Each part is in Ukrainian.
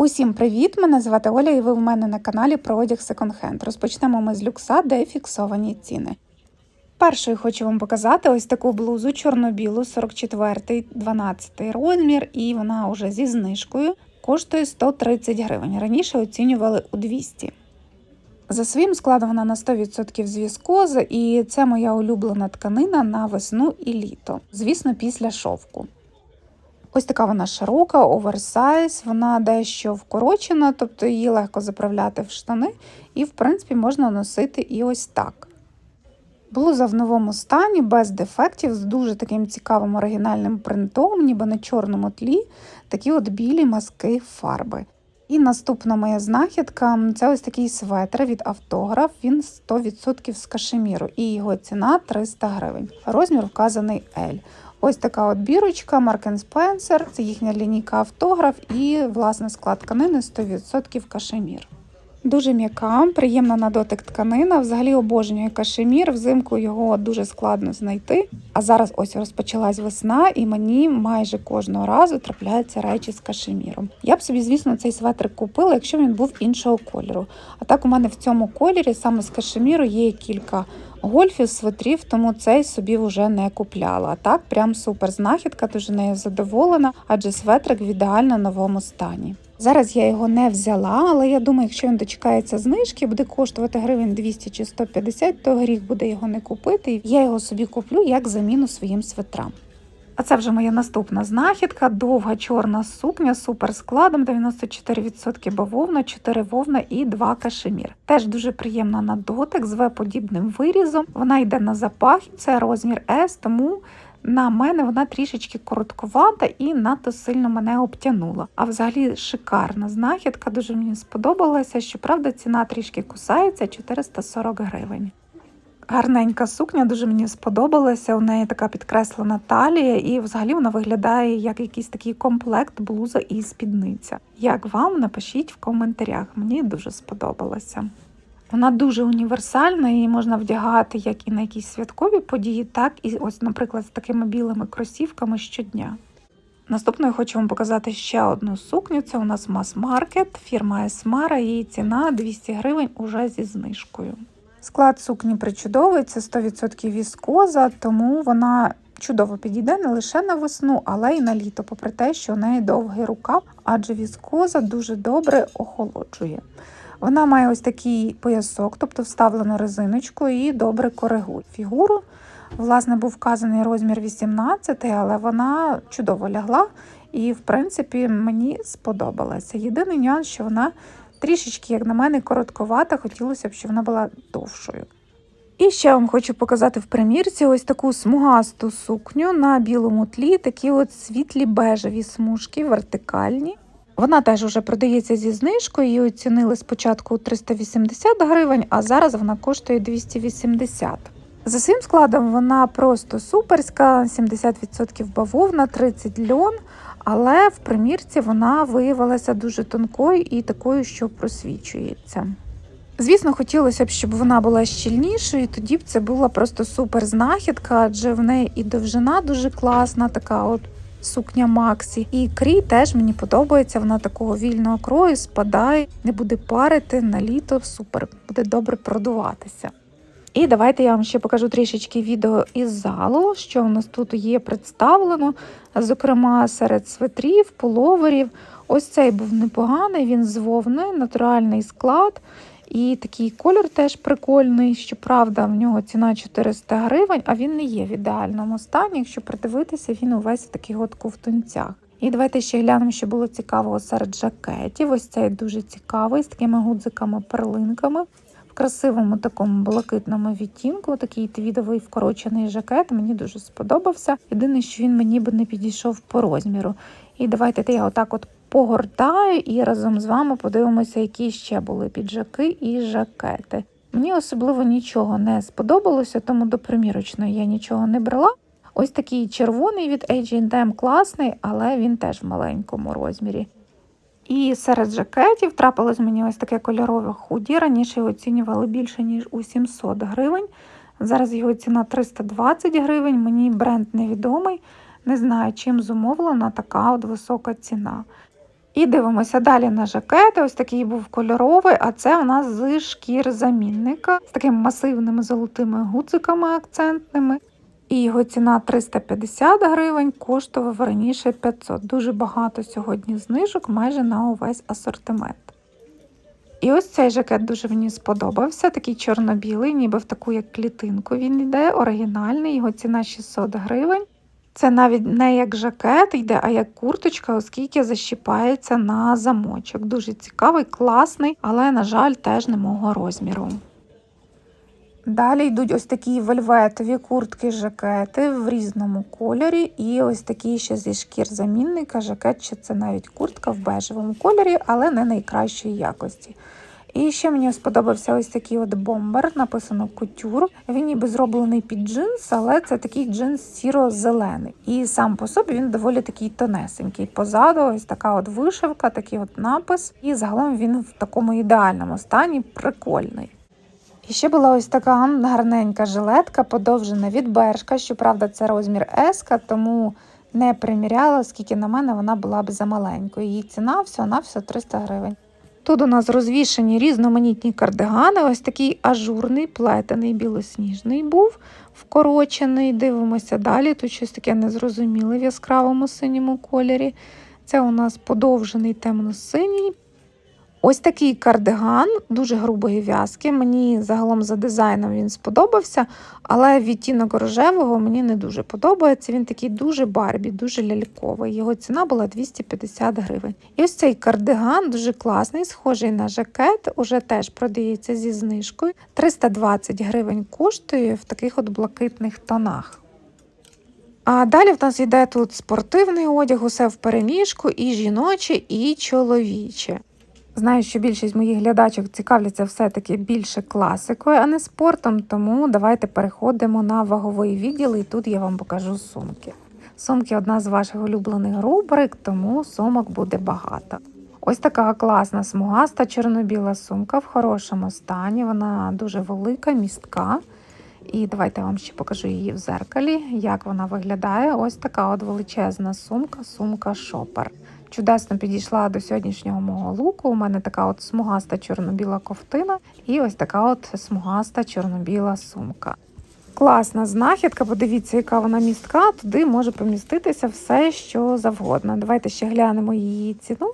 Усім привіт! Мене звати Оля, і ви в мене на каналі про одяг Hand. Розпочнемо ми з люкса, де фіксовані ціни. Першою хочу вам показати ось таку блузу чорно-білу, 44 12 розмір, і вона вже зі знижкою коштує 130 гривень. Раніше оцінювали у 200. За своїм складом вона на 100% з віскози, і це моя улюблена тканина на весну і літо. Звісно, після шовку. Ось така вона широка, оверсайз, вона дещо вкорочена, тобто її легко заправляти в штани, і, в принципі, можна носити і ось так. Блуза в новому стані, без дефектів, з дуже таким цікавим оригінальним принтом, ніби на чорному тлі, такі от білі маски фарби. І наступна моя знахідка це ось такий светр від автограф. Він 100% з кашеміру, і його ціна 300 гривень. Розмір вказаний L. Ось така от бірочка Mark Spencer, це їхня лінійка автограф і власне склад тканини 100% кашемір. Дуже м'яка, приємна на дотик тканина. Взагалі обожнює кашемір. Взимку його дуже складно знайти. А зараз ось розпочалась весна, і мені майже кожного разу трапляються речі з кашеміром. Я б собі, звісно, цей светрик купила, якщо він був іншого кольору. А так у мене в цьому кольорі саме з кашеміру є кілька гольфів, свитрів, тому цей собі вже не купляла. Так, прям супер знахідка, дуже нею задоволена, адже светрик в ідеально новому стані. Зараз я його не взяла, але я думаю, якщо він дочекається знижки, буде коштувати гривень 200 чи 150, то гріх буде його не купити. Я його собі куплю як заміну своїм свитрам. А це вже моя наступна знахідка. Довга чорна сукня з суперскладом, 94% бавовна, 4 вовна і 2 кашемір. Теж дуже приємна на дотик з В-подібним вирізом. Вона йде на запах, це розмір S, тому на мене вона трішечки короткувата і надто сильно мене обтянула. А взагалі шикарна знахідка, дуже мені сподобалася. Щоправда, ціна трішки кусається 440 гривень. Гарненька сукня дуже мені сподобалася. У неї така підкреслена талія, і взагалі вона виглядає як якийсь такий комплект, блуза і спідниця. Як вам напишіть в коментарях, мені дуже сподобалося. Вона дуже універсальна, її можна вдягати як і на якісь святкові події, так і ось, наприклад, з такими білими кросівками щодня. Наступною хочу вам показати ще одну сукню. Це у нас мас-маркет, фірма Есмара, її ціна 200 гривень уже зі знижкою. Склад сукні причудовий, це 100% віскоза, тому вона чудово підійде не лише на весну, але й на літо, попри те, що у неї довгий рукав, адже віскоза дуже добре охолоджує. Вона має ось такий поясок, тобто вставлену резиночку і добре коригує фігуру. Власне, був вказаний розмір 18, але вона чудово лягла і, в принципі, мені сподобалася. Єдиний нюанс, що вона трішечки, як на мене, коротковата, хотілося б, щоб вона була довшою. І ще вам хочу показати в примірці ось таку смугасту сукню на білому тлі, такі от світлі бежеві смужки, вертикальні. Вона теж вже продається зі знижкою, її оцінили спочатку 380 гривень, а зараз вона коштує 280 За своїм складом вона просто суперська, 70% бавовна, 30 льон, але в примірці вона виявилася дуже тонкою і такою, що просвічується. Звісно, хотілося б, щоб вона була щільнішою, тоді б це була просто супер знахідка, адже в неї і довжина дуже класна, така от сукня Максі. І крій теж мені подобається. Вона такого вільного крою спадає, не буде парити на літо. Супер, буде добре продуватися. І давайте я вам ще покажу трішечки відео із залу, що у нас тут є представлено. Зокрема, серед свитрів, пуловерів. Ось цей був непоганий, він з вовни, натуральний склад. І такий колір теж прикольний. Щоправда, в нього ціна 400 гривень, а він не є в ідеальному стані. Якщо придивитися, він увесь в таких от ковтунцях. І давайте ще глянемо, що було цікавого серед жакетів. Ось цей дуже цікавий, з такими гудзиками-перлинками. В красивому такому блакитному відтінку, такий твідовий вкорочений жакет. Мені дуже сподобався. Єдине, що він мені би не підійшов по розміру. І давайте я отак от погортаю і разом з вами подивимося, які ще були піджаки і жакети. Мені особливо нічого не сподобалося, тому до примірочної я нічого не брала. Ось такий червоний від H&M класний, але він теж в маленькому розмірі. І серед жакетів трапилось мені ось таке кольорове худі. Раніше його оцінювали більше, ніж у 700 гривень. Зараз його ціна 320 гривень. Мені бренд невідомий. Не знаю, чим зумовлена така от висока ціна. І дивимося далі на жакети. Ось такий був кольоровий, а це у нас з шкір замінника з такими масивними золотими гудзиками акцентними. І його ціна 350 гривень, коштував раніше 500. Дуже багато сьогодні знижок майже на увесь асортимент. І ось цей жакет дуже мені сподобався. Такий чорно-білий, ніби в таку як клітинку він йде, оригінальний, його ціна 600 гривень. Це навіть не як жакет йде, а як курточка, оскільки защіпається на замочок. Дуже цікавий, класний, але, на жаль, теж не мого розміру. Далі йдуть ось такі вельветові куртки, жакети в різному кольорі, і ось такі ще зі шкір замінника, жакет, чи це навіть куртка в бежевому кольорі, але не найкращої якості. І ще мені сподобався ось такий от бомбер, написано кутюр. Він ніби зроблений під джинс, але це такий джинс сіро-зелений. І сам по собі він доволі такий тонесенький. Позаду ось така от вишивка, такий от напис. І загалом він в такому ідеальному стані, прикольний. І ще була ось така гарненька жилетка, подовжена від бершка. Щоправда, це розмір S, тому не приміряла, оскільки на мене вона була б замаленькою. Її ціна всього на все 300 гривень. Тут у нас розвішені різноманітні кардигани, ось такий ажурний, плетений, білосніжний був, вкорочений. Дивимося далі. Тут щось таке незрозуміле в яскравому синьому кольорі. Це у нас подовжений темно-синій. Ось такий кардиган, дуже грубої в'язки. Мені загалом за дизайном він сподобався, але відтінок рожевого мені не дуже подобається. Він такий дуже барбі, дуже ляльковий. Його ціна була 250 гривень. І ось цей кардиган дуже класний, схожий на жакет, уже теж продається зі знижкою. 320 гривень коштує в таких от блакитних тонах. А далі в нас йде тут спортивний одяг, усе в переміжку, і жіноче, і чоловіче. Знаю, що більшість моїх глядачок цікавляться все-таки більше класикою, а не спортом, тому давайте переходимо на ваговий відділ, і тут я вам покажу сумки. Сумки одна з ваших улюблених рубрик, тому сумок буде багато. Ось така класна смугаста чорно-біла сумка в хорошому стані. Вона дуже велика, містка. І давайте я вам ще покажу її в зеркалі, як вона виглядає. Ось така от величезна сумка, сумка шопер. Чудесно підійшла до сьогоднішнього мого луку. У мене така от смугаста чорно-біла ковтина і ось така от смугаста чорно-біла сумка. Класна знахідка, подивіться, яка вона містка. Туди може поміститися все, що завгодно. Давайте ще глянемо її ціну.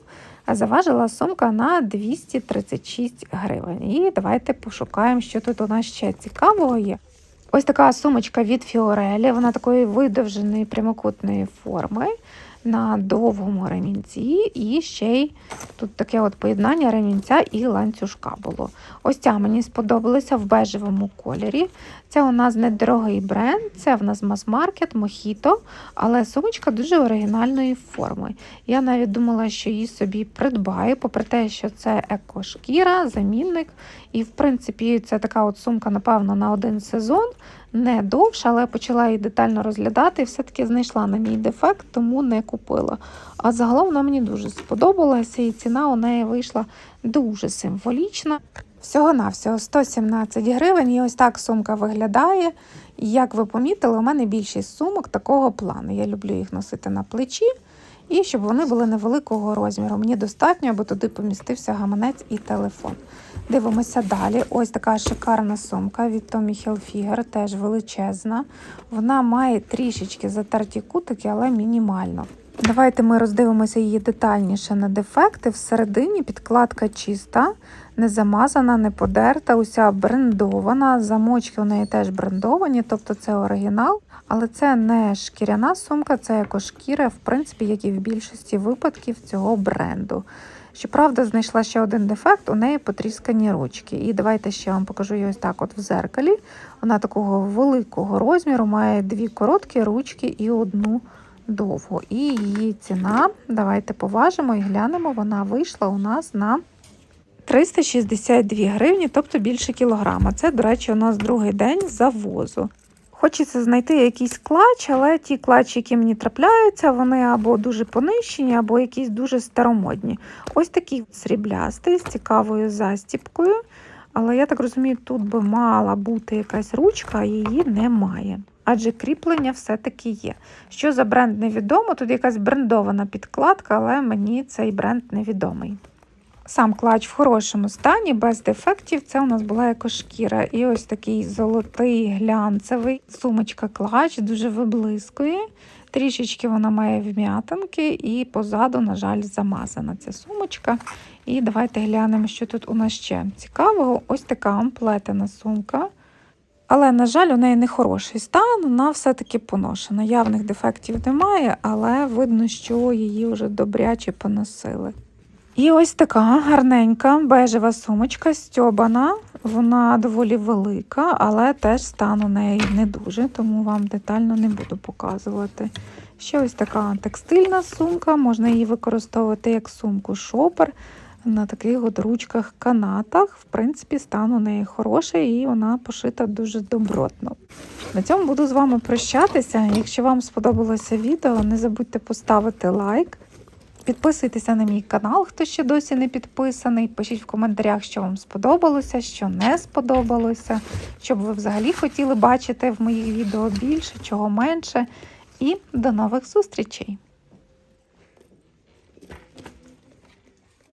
Заважила сумка на 236 гривень. І давайте пошукаємо, що тут у нас ще цікавого є. Ось така сумочка від Фіорелі, вона такої видовженої прямокутної форми на довгому ремінці, і ще й тут таке от поєднання ремінця і ланцюжка було. Ось ця мені сподобалася в бежевому кольорі. Це у нас недорогий бренд, це в нас мас-маркет, мохіто, але сумочка дуже оригінальної форми. Я навіть думала, що її собі придбаю, попри те, що це екошкіра, замінник. І, в принципі, це така от сумка, напевно, на один сезон. Не довша, але почала її детально розглядати і все-таки знайшла на мій дефект, тому не купила. А загалом вона мені дуже сподобалася, і ціна у неї вийшла дуже символічна. Всього-навсього 117 гривень, і ось так сумка виглядає. Як ви помітили, у мене більшість сумок такого плану. Я люблю їх носити на плечі і щоб вони були невеликого розміру. Мені достатньо, аби туди помістився гаманець і телефон. Дивимося далі. Ось така шикарна сумка від Tommy Hilfiger, теж величезна. Вона має трішечки затерті кутики, але мінімально. Давайте ми роздивимося її детальніше на дефекти. Всередині підкладка чиста, не замазана, не подерта, уся брендована. Замочки у неї теж брендовані, тобто це оригінал. Але це не шкіряна сумка, це екошкіра, в принципі, як і в більшості випадків цього бренду. Щоправда, знайшла ще один дефект, у неї потріскані ручки. І давайте ще вам покажу її ось так от в зеркалі. Вона такого великого розміру, має дві короткі ручки і одну довгу. І її ціна, давайте поважимо і глянемо, вона вийшла у нас на 362 гривні, тобто більше кілограма. Це, до речі, у нас другий день завозу. Хочеться знайти якийсь клач, але ті клачі, які мені трапляються, вони або дуже понищені, або якісь дуже старомодні. Ось такий сріблястий з цікавою застіпкою. Але я так розумію, тут би мала бути якась ручка, а її немає. адже кріплення все-таки є. Що за бренд невідомо, тут якась брендована підкладка, але мені цей бренд невідомий. Сам клач в хорошому стані, без дефектів. Це у нас була екошкіра. І ось такий золотий глянцевий сумочка клач, дуже виблискує. Трішечки вона має вм'ятинки, і позаду, на жаль, замазана ця сумочка. І давайте глянемо, що тут у нас ще цікавого. Ось така плетена сумка. Але, на жаль, у неї не хороший стан, вона все-таки поношена. Явних дефектів немає, але видно, що її вже добряче поносили. І ось така гарненька бежева сумочка стьобана. Вона доволі велика, але теж стан у неї не дуже, тому вам детально не буду показувати. Ще ось така текстильна сумка, можна її використовувати як сумку шопер на таких от ручках канатах. В принципі, стан у неї хороший і вона пошита дуже добротно. На цьому буду з вами прощатися. Якщо вам сподобалося відео, не забудьте поставити лайк. Підписуйтеся на мій канал, хто ще досі не підписаний. Пишіть в коментарях, що вам сподобалося, що не сподобалося, що б ви взагалі хотіли бачити в моїх відео більше, чого менше. І до нових зустрічей!